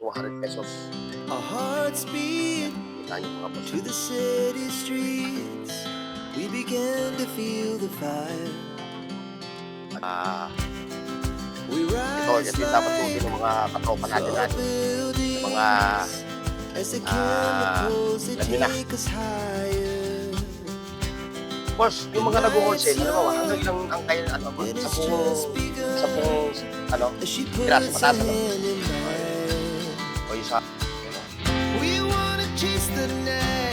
200 pesos. Our hearts beat Kita niyo mga boss. to the city streets. We began to feel the fire. Ah, We ito, rise dapat like tutin ng mga katropa natin tall natin. buildings mga, as the ah, chemicals they alam niyo na. take us higher. Boss, yung mga nag-wholesale, ano ba, hanggang ilang ang kaya, ano ba, It sa has pong, just begun ano, as she pataas, ano? in. We wanna chase the night,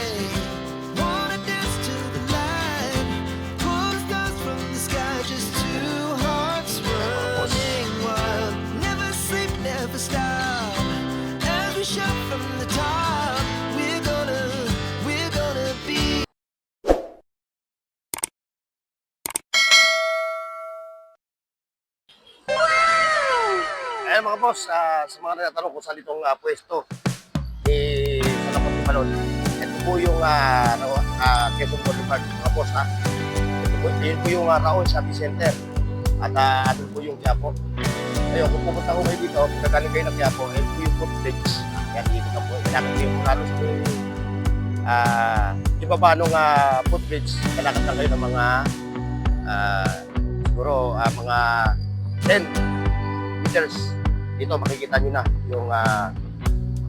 Ayan mga boss, ah, sa mga nagtatanong kung saan itong ah, pwesto, eh, sa Lapot ni Balon, ito po yung uh, uh, Quezon Boulevard, mga boss ha. Ito po, yun po yung uh, Raon Shopping Center. At uh, ano po yung Quiapo. Ngayon, kung pupunta ko kayo dito, kagaling kayo ng Quiapo, ayun po yung footbridge. Yan dito na po. Kailangan ko yung halos po yung ah, ibaba nung uh, footbridge, kailangan lang kayo ng mga ah, siguro ah, mga 10 meters. Dito makikita nyo na yung uh,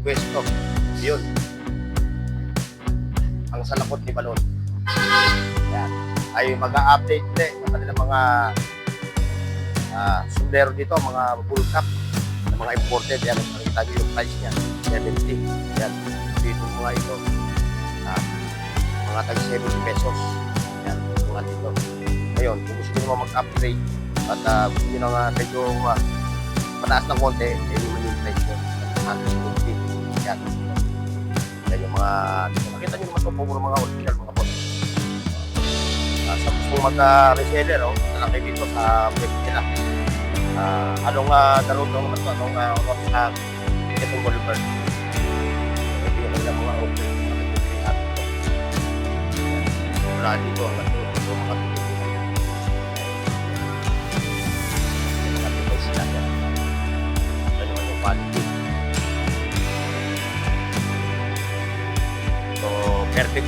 pwesto. Yun. Ang salakot ni Balon. Yan. Ay mag-update din ng kanilang mga uh, sundero dito, mga full cup ng mga imported. Yan, makikita nyo yung price niya. 70. Yan. Dito mga ito. Uh, mga tag 70 pesos. Yan. Mga dito. Ngayon, kung gusto nyo mag-upgrade at uh, gusto nyo na nga medyo uh, mataas ng konti, eh, yun naman yung price nyo. 150. Yan. Yan yung mga, dito nakita nyo naman ito, puro mga original mga boss. Uh, sa gusto mag-reseller, oh, kayo dito sa web nila. Uh, anong uh, darong daw naman ito, anong uh, route sa Quezon Boulevard. Ito yung mga open. Wala dito, hanggang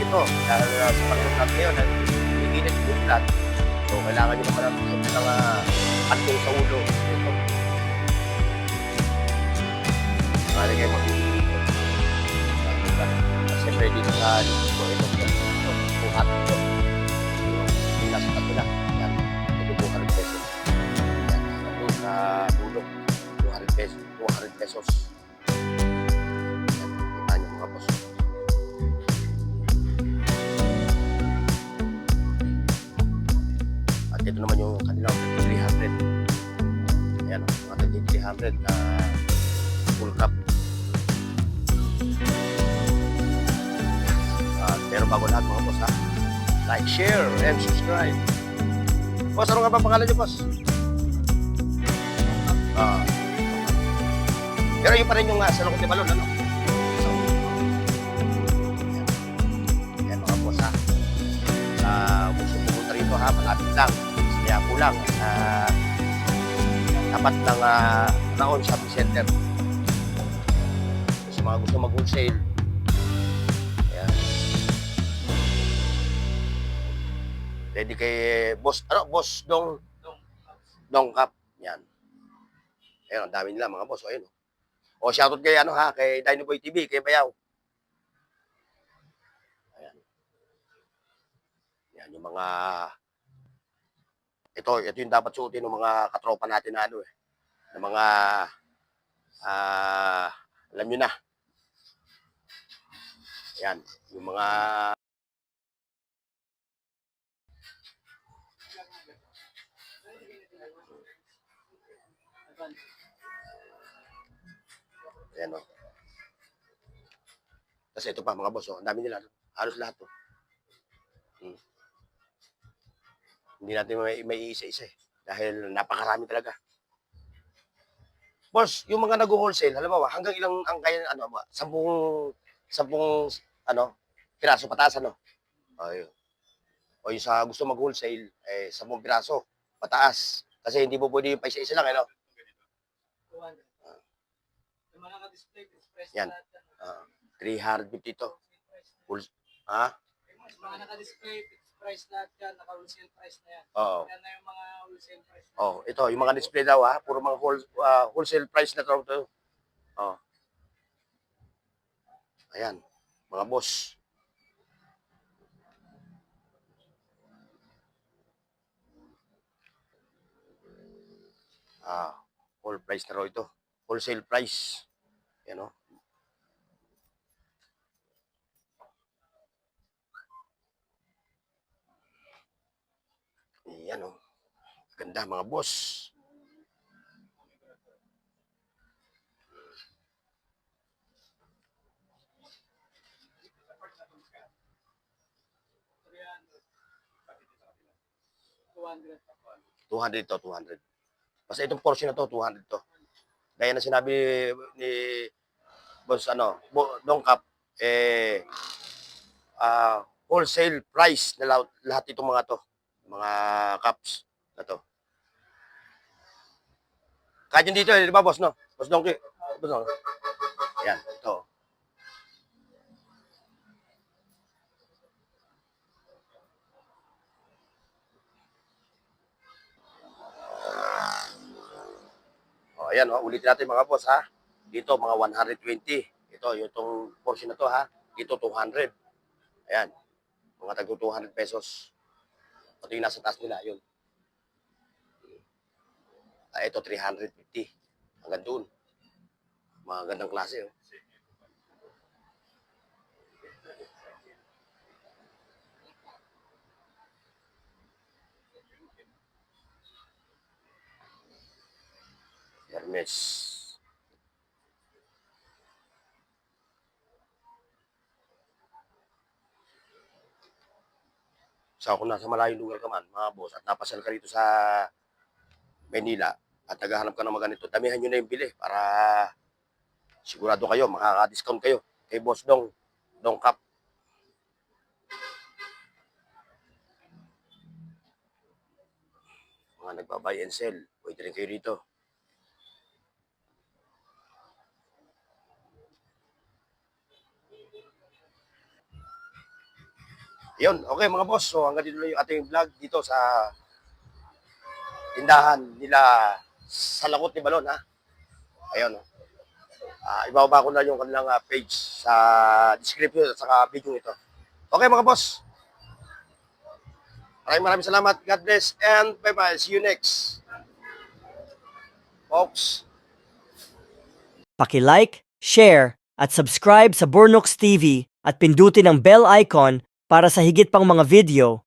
ito. Dahil uh, sa natin ngayon, nag-iinit yung flat. So, kailangan nyo naman ng mga antong sa ulo. Ito. Kaya kayo mag-iinit. Kasi siyempre dito sa dito, ito, ito, ito, buhat ito. Hindi na sa kabila. Yan. Ito 200 pesos. Yan. Ito sa dulo. 200 pesos. 200 pesos. 300 na full cup. At pero bago lahat mga boss ha, like, share, and subscribe. Boss, ano nga ba pangalan niyo, boss? Ah. pero yun pa rin yung uh, sa Lukot de Balon, ano? So, yan. Yan mga boss ha. Sa gusto pumunta rito ha, malapit lang. Kaya po lang. Sa tapat ng uh, Raon Shopping Center. Sa mga gusto mag-wholesale. Ayan. Ready kay Boss, ano, Boss Dong, Dong Cup. Yan. Ayan, ang dami nila mga boss. O, ayun. O, shoutout kay, ano ha, kay Dino Boy TV, kay Bayaw. Ayan. Yan, yung mga ito, ito yung dapat suotin ng mga katropa natin na ano eh. Ng mga ah alam nyo na. Yan, yung mga Ayan o. Kasi ito pa mga boss, oh. ang dami nila. Halos lahat to. Hmm. Hindi natin may, may isa-isa eh. Dahil napakarami talaga. Boss, yung mga nag-wholesale, halimbawa, hanggang ilang ang kaya, ano ba, sampung, sampung, ano, piraso pataas, ano? Ayun. O yung sa gusto mag-wholesale, eh, sampung piraso pataas. Kasi hindi mo pwede yung pa isa-isa lang, ano? Yung mga fixed price Yan. yan. Ah, 350 to. Full, ha? Yung mga naka-display, price lahat yan. Naka-wholesale price na yan. Oo. Yan na yung mga wholesale price. na Oh, ito, yung mga display daw ha, puro mga whole, ah, wholesale price na to. to. Oh. Ayan, mga boss. Ah, whole price na raw ito. Wholesale price. Yan oh. Yan oh. Ganda mga boss. 200. 200 to, 200. Basta itong portion na to, 200 to. Gaya na sinabi ni Boss ano, Bo, Dongkap, eh, ah, wholesale price na lahat, lahat itong mga to, mga cups na to. Kahit yun dito, eh, di ba, boss, no? Boss Donkey. Boss, no? Yan, ito. O, ayan, o, ulitin natin mga boss, ha? Dito, mga 120. Ito, yung itong portion na to, ha? Dito, 200. Ayan. Mga tagto 200 pesos. Ito yung nasa taas nila, yun. Ah, ito, 350. Hanggang doon. Mga gandang klase, oh. Hermes. So kung nasa malayong lugar ka man, mga boss, at napasal ka rito sa Manila at naghahanap ka ng mga ganito, damihan nyo na yung bili para sigurado kayo, makaka-discount kayo kay Boss Dong, Dong Cup. Mga nagba-buy and sell, pwede rin kayo dito. Yun, okay mga boss. So hanggang dito lang yung ating vlog dito sa tindahan nila sa lakot ni Balon ha. Ayun. Ah, ibababa ko na yung kanilang ah, page sa description at saka video ito. Okay mga boss. Maraming maraming salamat. God bless and bye-bye. See you next. Folks. Paki-like, share, at subscribe sa Bornox TV at pindutin ang bell icon para sa higit pang mga video